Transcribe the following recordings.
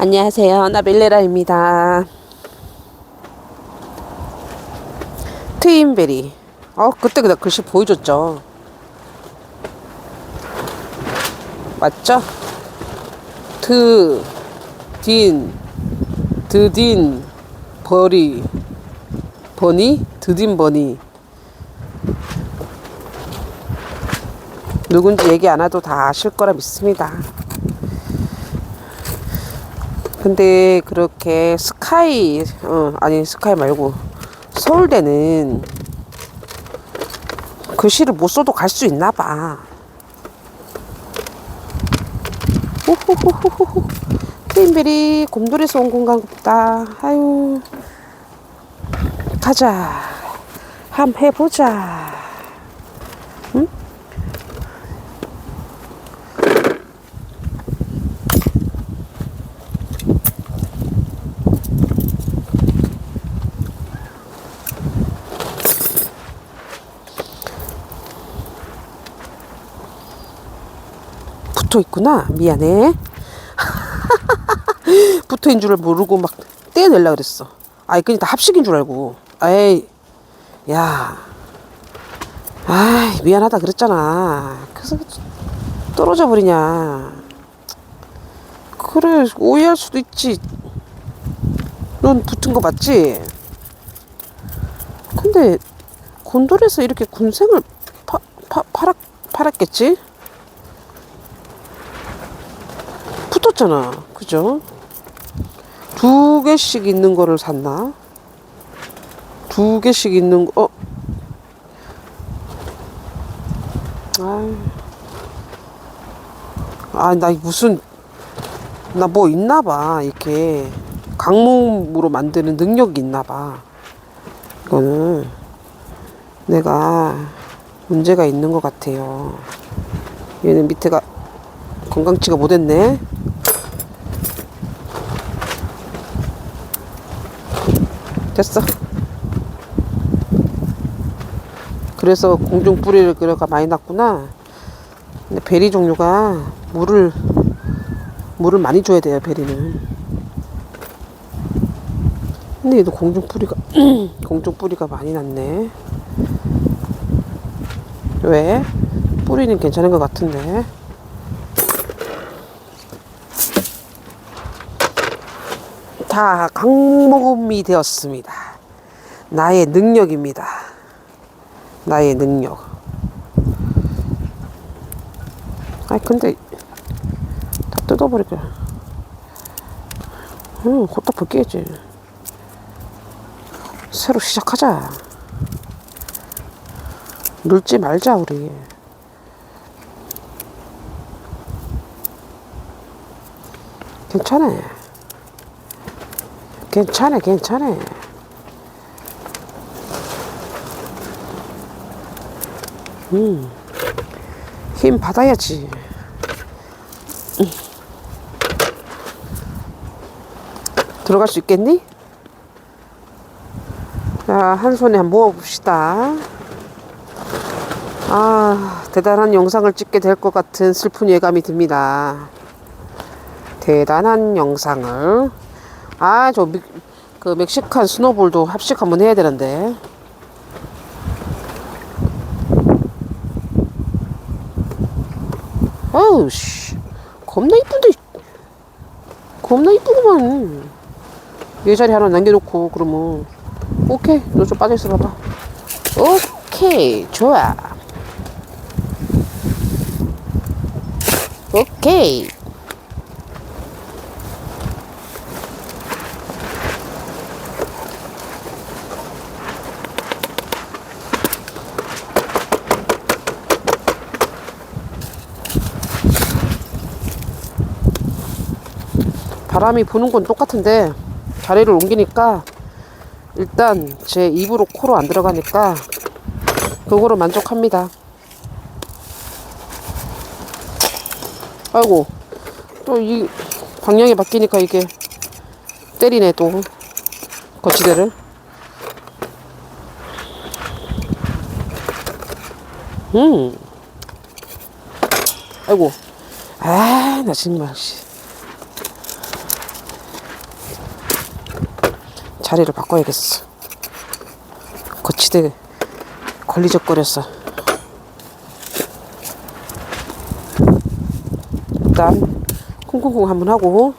안녕하세요. 나빌레라입니다. 트윈베리. 어, 그때 그 글씨 보여줬죠. 맞죠? 트, 딘, 드딘, 버리, 버니, 드딘 버니. 누군지 얘기 안 해도 다 아실 거라 믿습니다. 근데 그렇게 스카이 어 아니 스카이 말고 서울대는 글씨를 못 써도 갈 수 있나 봐. 호호호호호 크림베리 곰돌이에서 온 건가 보다. 아유 가자. 함 해보자. 붙어 있구나. 미안해. 붙어인 줄 모르고 막 떼내려 그랬어. 아이 그냥 다 합식인 줄 알고. 에이, 야, 아이 미안하다 그랬잖아. 그래서 떨어져 버리냐. 그래 오해할 수도 있지. 넌 붙은 거 맞지? 근데 곤돌에서 이렇게 군생을 파, 파, 팔았, 팔았겠지? 붙었잖아. 그죠? 두 개씩 있는 거를 샀나? 두 개씩 있는 거, 어? 아이. 아, 나 무슨, 나 뭐 있나 봐. 이렇게. 강몸으로 만드는 능력이 있나 봐. 이거는 내가 문제가 있는 것 같아요. 얘는 밑에가 건강치가 못했네. 됐어. 그래서 공중 뿌리를 그려가 많이 났구나. 근데 베리 종류가 물을 물을 많이 줘야 돼요 베리는. 근데 얘도 공중 뿌리가 공중 뿌리가 많이 났네. 왜? 뿌리는 괜찮은 것 같은데. 다 강모금이 되었습니다. 나의 능력입니다. 나의 능력. 아 근데 다 뜯어버릴게. 응, 곧다 벗겨야지. 새로 시작하자. 놀지 말자 우리. 괜찮아. 괜찮아, 괜찮아. 음, 힘 받아야지. 음. 들어갈 수 있겠니? 자, 한 손에 한번 모아봅시다. 아, 대단한 영상을 찍게 될 것 같은 슬픈 예감이 듭니다. 대단한 영상을. 아, 저, 미, 그, 멕시칸 스노볼도 합식 한번 해야 되는데. 어우, 씨. 겁나 이쁜데. 겁나 이쁘구만. 얘 자리 하나 남겨놓고, 그러면. 오케이. 너 좀 빠져있어 봐봐. 오케이. 좋아. 오케이. 바람이 부는 건 똑같은데 자리를 옮기니까 일단 제 입으로 코로 안 들어가니까 그거로 만족합니다. 아이고 또 이 방향이 바뀌니까 이게 때리네 또 거치대를. 음. 아이고. 아 나 정말 씨 자리를 바꿔야겠어. 거치대 걸리적거렸어. 일단 콩콩콩 한번 하고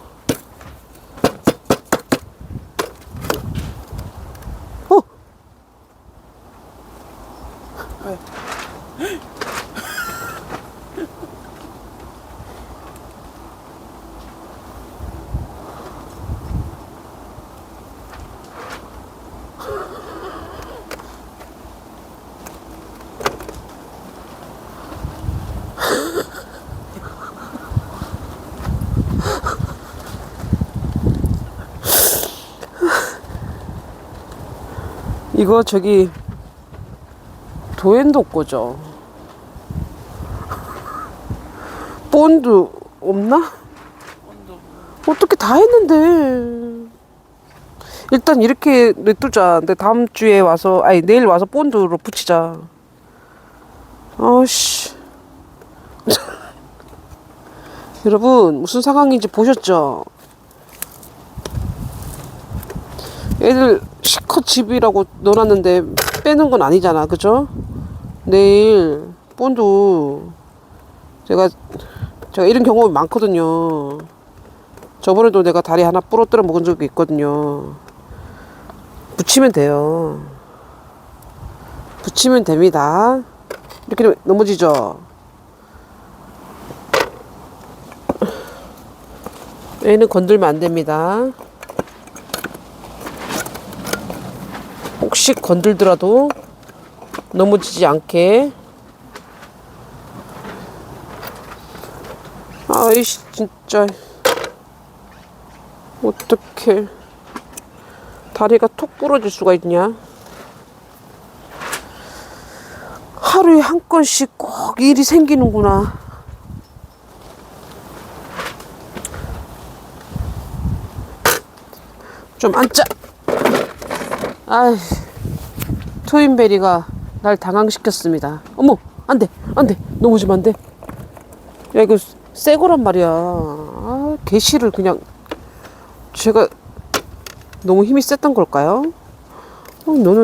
이거 저기 도엔도 거죠. 본드 없나? 어떻게 다 했는데. 일단 이렇게 냅두자. 근데 다음 주에 와서, 아니, 내일 와서 본드로 붙이자. 아씨. 여러분, 무슨 상황인지 보셨죠? 애들 실컷 집이라고 넣어놨는데 빼는 건 아니잖아 그죠? 내일 본드 제가 제가 이런 경험이 많거든요. 저번에도 내가 다리 하나 부러뜨려 먹은 적이 있거든요. 붙이면 돼요. 붙이면 됩니다. 이렇게 넘어지죠 얘는 건들면 안 됩니다. 혹시 건들더라도 넘어지지 않게. 아이씨 진짜. 어떻게 다리가 톡 부러질 수가 있냐? 하루에 한 건씩 꼭 일이 생기는구나 좀 앉자 아이, 트윈베리가 날 당황시켰습니다. 어머, 안 돼, 안 돼. 넘어지면 안 돼. 야, 이거 새 거란 말이야. 아, 개시를 그냥. 제가 너무 힘이 셌던 걸까요? 어, 너는